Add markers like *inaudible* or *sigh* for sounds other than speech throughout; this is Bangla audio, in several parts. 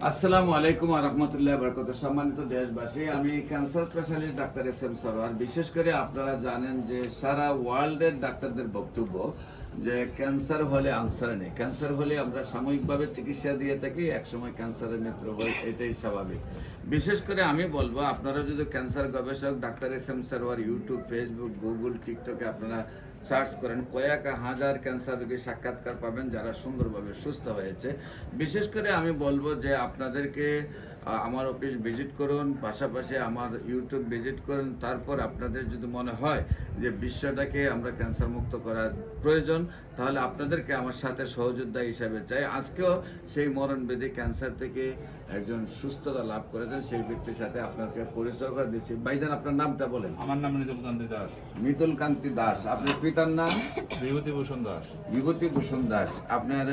আসসালামু আলাইকুম রহমতুল্লাহ বরকত সম্মানিত দেশবাসী, আমি cancer specialist doctor S M Sarwar বিশেষ করে আপনারা জানেন যে সারা ওয়ার্ল্ডের ডাক্তারদের বক্তব্য যে ক্যান্সার হলে আনসার নেই। ক্যান্সার হলে আমরা সাময়িকভাবে চিকিৎসা দিয়ে থাকি, একসময় ক্যান্সারের মৃত্যু হয়, এটাই স্বাভাবিক। বিশেষ করে আমি বলব, আপনারা যদি ক্যান্সার গবেষক, doctor S M Sarwar YouTube Facebook Google টিকটকে আপনারা সার্চ করেন, কয়েক হাজার ক্যান্সার রোগীর সাক্ষাৎকার পাবেন যারা সুন্দরভাবে সুস্থ হয়েছে। বিশেষ করে আমি বলব যে আপনাদেরকে আমার অফিস ভিজিট করুন পাশাপাশি আমার ইউটিউব ভিজিট করুন। তারপর আপনাদের যদি মনে হয় যে বিশ্বটাকে আমরা ক্যান্সার মুক্ত করার প্রয়োজন তাহলে আপনাদেরকে আমার সাথে সহযোদ্ধা হিসাবে চাই। আজকেও সেই মরণবেদী ক্যান্সার থেকে একজন সুস্থতা লাভ করেছেন। সেই ব্যক্তির সাথে আপনাকে পরিচয় করে দিচ্ছি। ভাইজান আপনার নামটা বলেন। আমার নাম নিদুল কান্তি দাস। মিতুল কান্তি দাস। আপনার পিতার নাম? বিভূতিভূষণ দাস। বিভূতিভূষণ দাস। আপনার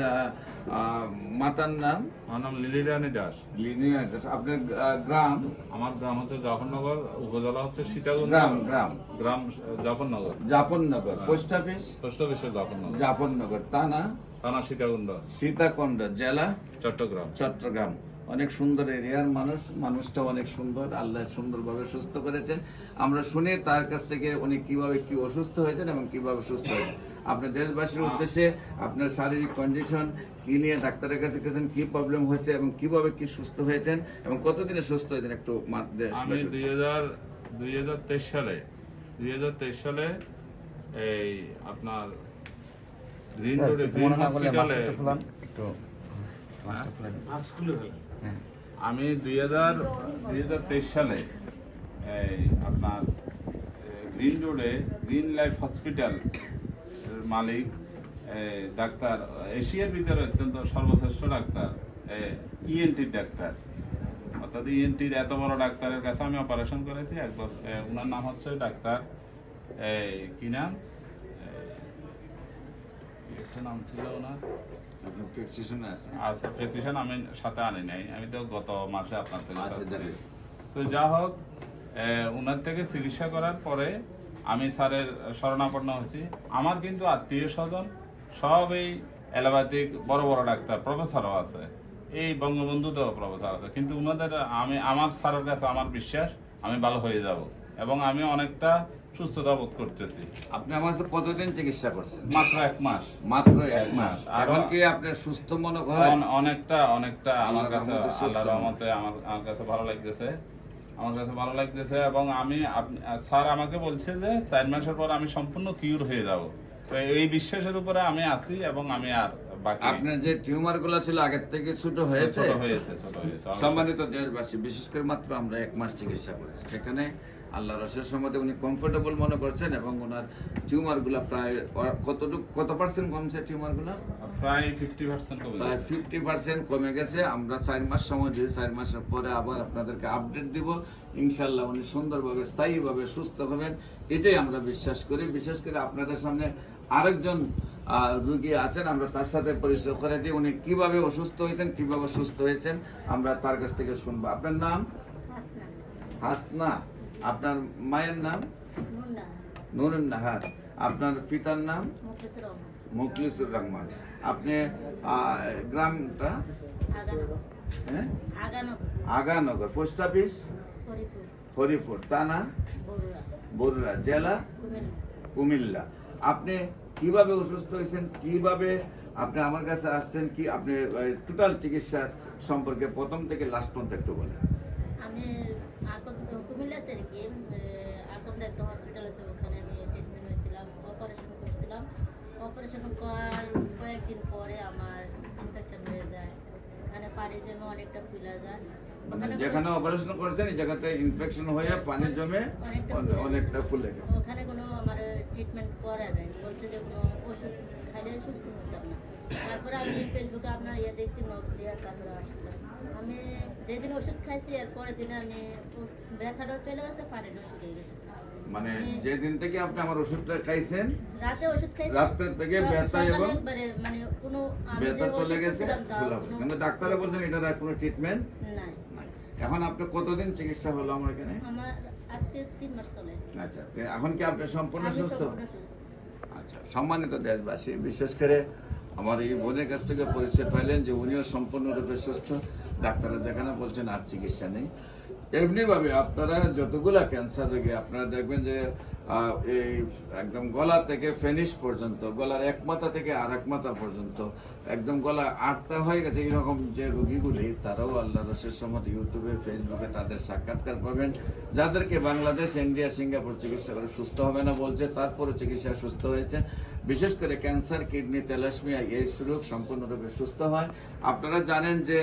মাতার নাম? আমার নাম লিলি রানী দাস। লিনিয়া দাস। আপনার গ্রাম? আমার গ্রাম হচ্ছে জাফরনগর উপজেলা হচ্ছে সীতাকুণ্ড। গ্রাম গ্রাম। গ্রাম Jafarnagar. Jafarnagar post office post অফিসের জাফরনগর। জাফরনগর থানা? থানা সীতাকুণ্ড। সীতাকুণ্ড জেলা? চট্টগ্রাম। চট্টগ্রাম। অনেক সুন্দর এরিয়ার মানুষ মানুষটা অনেক সুন্দর আল্লাহ সুন্দরভাবে সুস্থ করেছেন। আমরা শুনে তার কাছ থেকে উনি কীভাবে কি অসুস্থ হয়েছেন এবং কীভাবে সুস্থ হয়েছেন। আপনার দেশবাসীর উদ্দেশ্যে আপনার শারীরিক কন্ডিশন কি নিয়ে ডাক্তারের কাছে গেছেন কি প্রবলেম হয়েছে এবং কীভাবে কি সুস্থ হয়েছেন এবং কতদিনে সুস্থ হয়েছেন একটু আমি দুই হাজার দুই হাজার তেইশ সালে দুই হাজার তেইশ সালে এই আপনার গ্রিন রোডে গ্রিন হসপিটালে হ্যাঁ। আমি দুই হাজার দুই হাজার তেইশ সালে এই আপনার গ্রিন রোডে গ্রিন লাইফ হসপিটাল মালিক ডাক্তার, এশিয়ার ভিতরে অত্যন্ত সর্বশ্রেষ্ঠ ডাক্তার ইএনটির ডাক্তার। অর্থাৎ ইএনটির এত বড় ডাক্তারের কাছে আমি অপারেশন করেছি, এক বছর ওনার নাম হচ্ছে ডাক্তার কি নাম? নাম ছিল ওনার প্রেসক্রিপশনে আছে? আচ্ছা প্রেসক্রিপশন আমি সাথে আনি নাই। আমি তো গত মাসে আপনার থেকে আচ্ছা। তো যা হোক ওনার থেকে চিকিৎসা করার পরে আমি স্যারের শরণাপন্ন হয়েছি। আমার কিন্তু আত্মীয় স্বজন সব এই অ্যালোপ্যাথিক বড় বড় ডাক্তার প্রফেসরও আছে। এই বঙ্গবন্ধু বঙ্গবন্ধুতেও প্রফেসর আছে। কিন্তু ওনাদের আমি আমার স্যারের কাছে আমার বিশ্বাস আমি ভালো হয়ে যাব। এবং আমি অনেকটা সুস্থতা বোধ করতেছি। আপনি আমার কতদিন চিকিৎসা করছেন? মাত্র এক মাস। মাত্র এক মাস। এখন কি আপনি সুস্থ মনে অন- অনেকটা অনেকটা আমার কাছে আল্লাহর রহমতে আমার আমার কাছে ভালো লাগতেছে। আমার কাছে ভালো লাগতেছে এবং আমি স্যার আমাকে বলছে যে চার মাসের পর আমি সম্পূর্ণ কিউর হয়ে যাব। তো এই বিশ্বাসের উপরে আমি আছি এবং আমি আর আপনার যে টিউমারগুলো ছিল আগের থেকে ছোট হয়েছে। সম্মানিত দেশবাসী বিশেষ করে মাত্র আমরা এক মাস চিকিৎসা করেছি। সেখানে আল্লাহ রসের সম্বন্ধে উনি কমফোর্টেবল মনে করছেন এবং ওনার টিউমারগুলা প্রায় কতটুকু কত পার্সেন্ট কমছে টিউমারগুলা প্রায় ফিফটি পার্সেন্ট কমে প্রায় গেছে। ফিফটি পার্সেন্ট কমে গেছে। আমরা চার মাস সময় দিয়ে চার মাসের পরে আবার আপনাদেরকে আপডেট দিব। ইনশাল্লাহ উনি সুন্দরভাবে স্থায়ীভাবে সুস্থ হবেন। এটাই আমরা বিশ্বাস করি। বিশেষ করে আপনাদের সামনে আরেকজন রুগী আছেন আমরা তার সাথে পরিচয় করে দিই। উনি কীভাবে অসুস্থ হয়েছেন কীভাবে সুস্থ হয়েছেন আমরা তার কাছ থেকে শুনব। আপনার নাম? হাসনা। হাসনা। আপনার মায়ের নাম? নুরুন নাহার আপনার পিতার নাম? মুখলিসুর রহমান। আপনি গ্রামটা? আগানগর। হ্যাঁ? আগানগর। Post office? হরিপুর থানা? বরুড়া। জেলা? কুমিল্লা। আপনি কীভাবে অসুস্থ হয়েছেন? কীভাবে আপনি আমার কাছে আসছেন? কি আপনি টোটাল চিকিৎসার সম্পর্কে প্রথম থেকে লাস্ট পর্যন্ত একটু বলেন। আমি কুমিল্লাতে আর কি আকন্দ একটা হসপিটাল আছে ওখানে আমি ট্রিটমেন্ট হয়েছিলাম অপারেশন করছিলাম। অপারেশন করার কয়েকদিন পরে আমার ইনফেকশন হয়ে যায়। ওখানে পানি জমে অনেকটা ফুলা যায়। মানে ওখানে যেখানে অপারেশন করেছেন এই জায়গাতে ইনফেকশন হয়ে পানি জমে অনেকটা ফুলে গেছে। ওখানে কোনো আমার ট্রিটমেন্ট করে নাই। বলছে যে কোনো ওষুধ খাইলে সুস্থ হতাম না। তারপরে আমি *coughs* ফেসবুকে আপনার ইয়ে দেখছি নখ দিয়ে তারপরে আসলাম। আমি যেদিন ওষুধ খাইছি এর পরের দিনে আমি ব্যথাটাও চলে গেছে পানিটাও শুকিয়ে গেছে। মানে যেদিন থেকে আপনি আমার ওষুধটা খাইছেন রাতে ওষুধ খাইছি রাতের থেকে ব্যথা এবং মানে কোনো ব্যথা চলে গেছে কিন্তু ডাক্তারে বলছেন এটার আর কোনো ট্রিটমেন্ট নাই। এখন আপনি কতদিন চিকিৎসা হলো আমার এখানে? আমার আজকে তিন মাস চলে। আচ্ছা এখন কি আপনি সম্পূর্ণ সুস্থ? সম্পূর্ণ সুস্থ। আচ্ছা সম্মানিত দেশবাসী বিশেষ করে আমার এই বোনের কাছ থেকে পরিচয় পাইলেন যে উনিও সম্পূর্ণরূপে সুস্থ। ডাক্তাররা যেখানে বলছেন আর চিকিৎসা নেই। এমনিভাবে আপনারা যতগুলা ক্যান্সার রোগী, আপনারা দেখবেন যে এই একদম গলা থেকে ফেনিশ পর্যন্ত, গলার এক মাথা থেকে আর এক মাথা পর্যন্ত, একদম গলা আটটা হয়ে গেছে এরকম যে রোগীগুলি, তারাও আল্লাহ রসের সময় ইউটিউবে, ফেসবুকে তাদের সাক্ষাৎকার পাবেন। যাদেরকে বাংলাদেশ, ইন্ডিয়া, সিঙ্গাপুর চিকিৎসা করে সুস্থ হবে না বলছে তারপরে চিকিৎসা সুস্থ হয়েছে। বিশেষ করে ক্যান্সার, কিডনি তেলাসমিয়া এইডস রোগ সম্পূর্ণরূপে সুস্থ হয়। আপনারা জানেন যে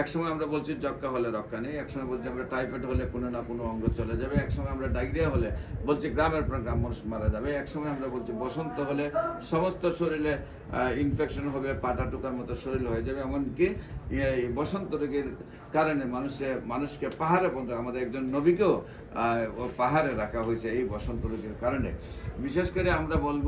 একসময় আমরা বলছি যক্কা হলে রক্ষা নেই, একসময় বলছি আমরা টাইফয়েড হলে কোনো না কোনো অঙ্গ চলে যাবে, একসময় আমরা ডায়রিয়া হলে বলছি গ্রামের পর গ্রাম মানুষ মারা যাবে, একসময় আমরা বলছি বসন্ত হলে সমস্ত শরীরে ইনফেকশন হবে, পাটা টুকার মতো শরীর হয়ে যাবে, এমনকি এই বসন্ত রোগের কারণে মানুষে, মানুষকে পাহাড়ে পর্যন্ত আমাদের একজন নবীকেও পাহাড়ে রাখা হয়েছে এই বসন্ত রোগের কারণে। বিশেষ করে আমরা বলব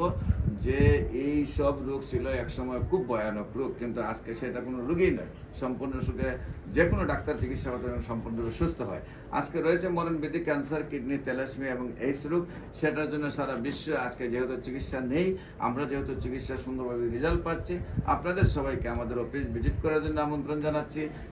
যে এই সব রোগ ছিল একসময় খুব ভয়ানক রোগ কিন্তু আজকে সেটা কোনো রোগই নয়। সম্পূর্ণ সুখে যে কোনো ডাক্তার চিকিৎসা করতে পারেন, সম্পূর্ণরূপে সুস্থ হয়। আজকে রয়েছে মরণবিধি ক্যান্সার কিডনি তেলাসমিয়া এবং এইস রোগ। সেটার জন্য সারা বিশ্ব আজকে যেহেতু চিকিৎসা নেই আমরা যেহেতু চিকিৎসা সুন্দরভাবে রেজাল্ট পাচ্ছি আপনাদের সবাইকে আমাদের অফিস ভিজিট করার জন্য আমন্ত্রণ জানাচ্ছি।